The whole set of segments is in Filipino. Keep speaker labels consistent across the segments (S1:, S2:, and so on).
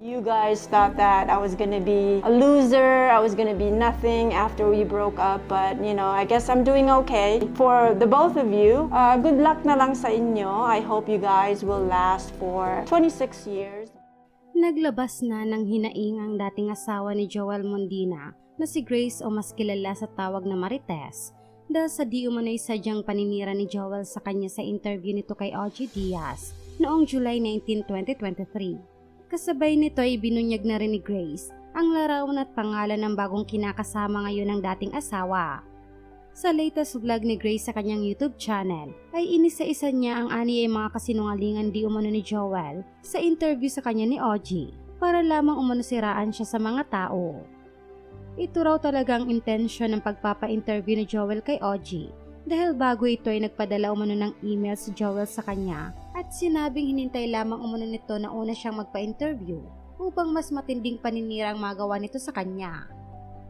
S1: You guys thought that I was gonna be a loser, I was gonna be nothing after we broke up, but you know, I guess I'm doing okay. For the both of you, uh, good luck na lang sa inyo. I hope you guys will last for 26 years.
S2: Naglabas na ng hinaing ang dating asawa ni Joel Mondina na si Grace o mas kilala sa tawag na Marites dahil sa di umano'y sadyang paninira ni Joel sa kanya sa interview nito kay OG Diaz noong July 19, 2023. Kasabay nito ay binunyag na rin ni Grace ang larawan at pangalan ng bagong kinakasama ngayon ng dating asawa. Sa latest vlog ni Grace sa kanyang YouTube channel, ay inisa-isa niya ang ani ay mga kasinungalingan di umano ni Joel sa interview sa kanya ni OG para lamang umano siraan siya sa mga tao. Ito raw talaga ang intensyon ng pagpapa-interview ni Joel kay OG dahil bago ito ay nagpadala umano ng email si Joel sa kanya at sinabing hinintay lamang umano nito na una siyang magpa-interview upang mas matinding paninira ang magawa nito sa kanya.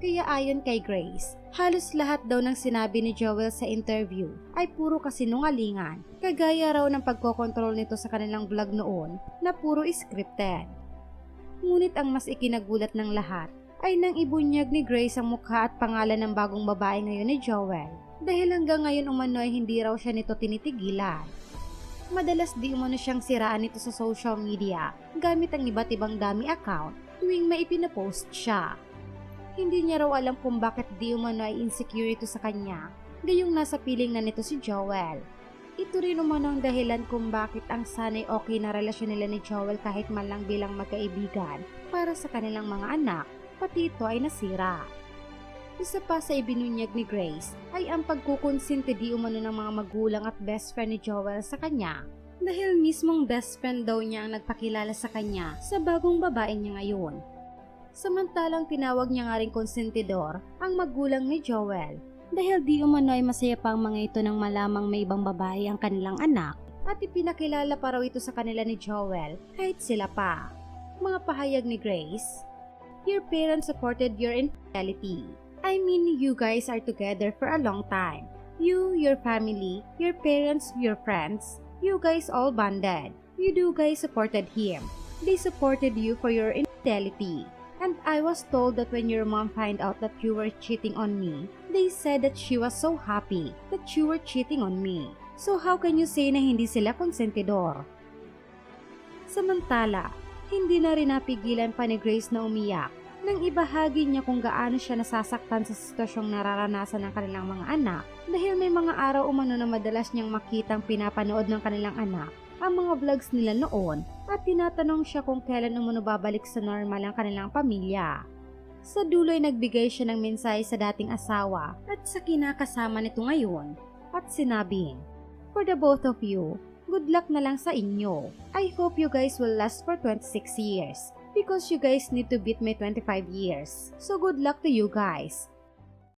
S2: Kaya ayon kay Grace, halos lahat daw ng sinabi ni Joel sa interview ay puro kasinungalingan, kagaya raw ng pagkokontrol nito sa kanilang vlog noon na puro scripted. Ngunit ang mas ikinagulat ng lahat ay nang ibunyag ni Grace ang mukha at pangalan ng bagong babae ngayon ni Joel dahil hanggang ngayon umano ay hindi raw siya nito tinitigilan. Madalas di umano siyang siraan nito sa social media gamit ang iba't ibang dami account tuwing may ipinapost siya. Hindi niya raw alam kung bakit di umano ay insecure ito sa kanya, gayong nasa piling na nito si Joel. Ito rin umano ang dahilan kung bakit ang sanay okay na relasyon nila ni Joel kahit man lang bilang magkaibigan para sa kanilang mga anak, pati ito ay nasira. Isa pa sa ibinunyag ni Grace ay ang pagkukonsinti di umano ng mga magulang at best friend ni Joel sa kanya dahil mismong best friend daw niya ang nagpakilala sa kanya sa bagong babae niya ngayon. Samantalang tinawag niya nga rin konsentidor ang magulang ni Joel dahil di umano ay masaya pa ang mga ito nang malamang may ibang babae ang kanilang anak at ipinakilala pa raw ito sa kanila ni Joel kahit sila pa. Mga pahayag ni Grace, Your parents supported your infidelity. I mean, you guys are together for a long time. You, your family, your parents, your friends, you guys all bonded. You do guys supported him. They supported you for your infidelity. And I was told that when your mom find out that you were cheating on me, they said that she was so happy that you were cheating on me. So how can you say na hindi sila konsentidor? Samantala, hindi na rin napigilan pa ni Grace na umiyak nang ibahagi niya kung gaano siya nasasaktan sa sitwasyong nararanasan ng kanilang mga anak dahil may mga araw umano na madalas niyang makitang pinapanood ng kanilang anak ang mga vlogs nila noon at tinatanong siya kung kailan umano babalik sa normal ang kanilang pamilya. Sa dulo ay nagbigay siya ng mensahe sa dating asawa at sa kinakasama nito ngayon at sinabing, For the both of you, good luck na lang sa inyo. I hope you guys will last for 26 years because you guys need to beat my 25 years. So good luck to you guys.